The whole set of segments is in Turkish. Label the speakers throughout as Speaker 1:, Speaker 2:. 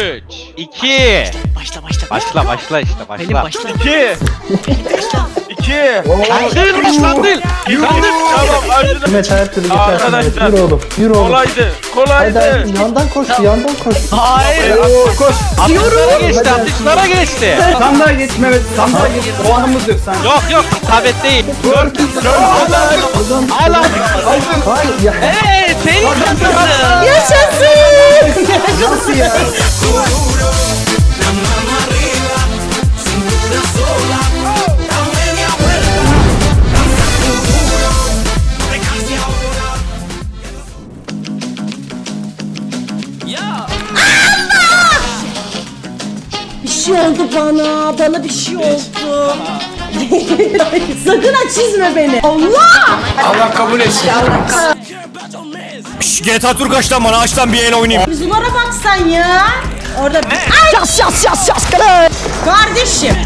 Speaker 1: 3 2
Speaker 2: Başla başla.
Speaker 1: Başla başla işte başla.
Speaker 2: başla.
Speaker 3: 2 2
Speaker 1: Lan değil lan değil. Değil.
Speaker 3: Tamam acıdı.
Speaker 4: Mehmet her türlü geçersin.
Speaker 3: Arkadaşlar.
Speaker 4: Yürü oğlum. Yürü oğlum.
Speaker 3: Kolaydı.
Speaker 4: Hadi
Speaker 3: Kolaydı.
Speaker 4: hadi yandan koş, yandan koş.
Speaker 2: Hayır.
Speaker 4: Oo, koş.
Speaker 1: Atışlara geçti atışlara geçti.
Speaker 4: Sandığa geç Mehmet, sandığa geç. O anımız yok sen.
Speaker 1: Yok yok isabet değil.
Speaker 4: Oradan.
Speaker 1: Hala.
Speaker 4: Hayır ya.
Speaker 1: Hey senin kazandın.
Speaker 4: Nasıl ya?
Speaker 5: Bir şey oldu bana. Bana bir şey oldu. Sakın ha çizme beni. Allah!
Speaker 4: Allah kabul etsin.
Speaker 6: GTA Tur kaç lan bana aç lan bir el oynayayım.
Speaker 5: Yüzülara bak sen ya. Orada bir... Ay! Yas yas yas yas Kardeşim.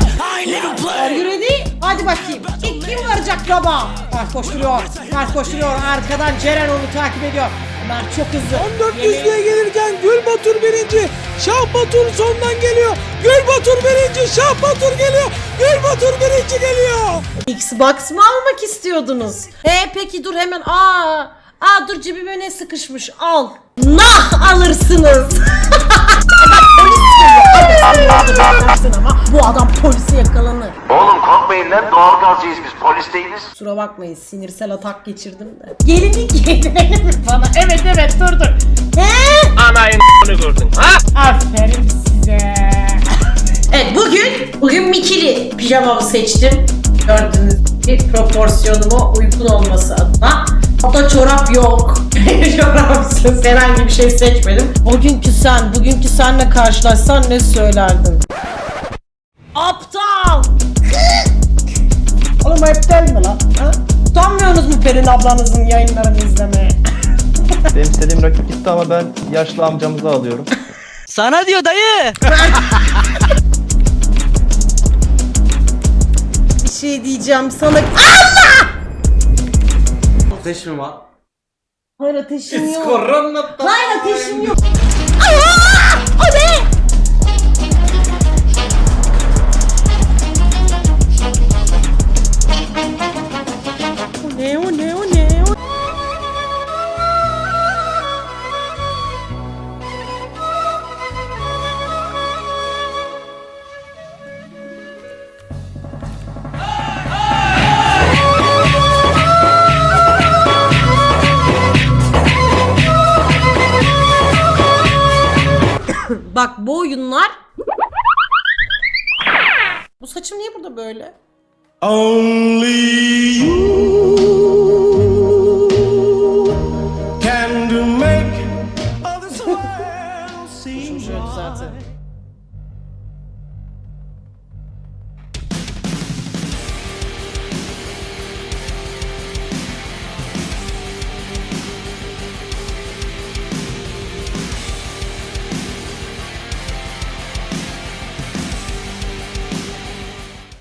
Speaker 5: Are you ready? Hadi bakayım. İlk kim varacak baba? Mert koşturuyor. Mert koşturuyor. Arkadan Ceren onu takip ediyor. Mert çok hızlı.
Speaker 7: 400'lüğe gelirken Gül Batur birinci. Şah Batur sondan geliyor. Gül Batur birinci. Şah Batur geliyor. Gül Batur birinci geliyor.
Speaker 5: Xbox mı almak istiyordunuz? E peki dur hemen. Aa, aa dur cebime ne sıkışmış. Al. Nah alırsınız. Ama bu adam polise yakalanır.
Speaker 8: Oğlum korkmayın lan doğal gazcıyız biz polis değiliz.
Speaker 5: Kusura bakmayın sinirsel atak geçirdim de. Gelinlik yedirelim 22'li pijamamı seçtim. Gördüğünüz gibi proporsiyonuma uygun olması adına. Hatta çorap yok. Çorapsız herhangi bir şey seçmedim. Bugünkü sen, bugünkü senle karşılaşsan ne söylerdin? Aptal! Oğlum ayıp değil mi lan? Ha? Utanmıyorsunuz mu Pelin ablanızın yayınlarını izlemeye?
Speaker 4: Benim istediğim rakip gitti ama ben yaşlı amcamızı alıyorum.
Speaker 2: Sana diyor dayı!
Speaker 5: şey diyeceğim sana. Allah!
Speaker 7: Ateş mi var?
Speaker 5: Hayır ateşim yok. Hayır ateşim Bak bu oyunlar... Bu saçım niye burada böyle?
Speaker 6: Only you can make others see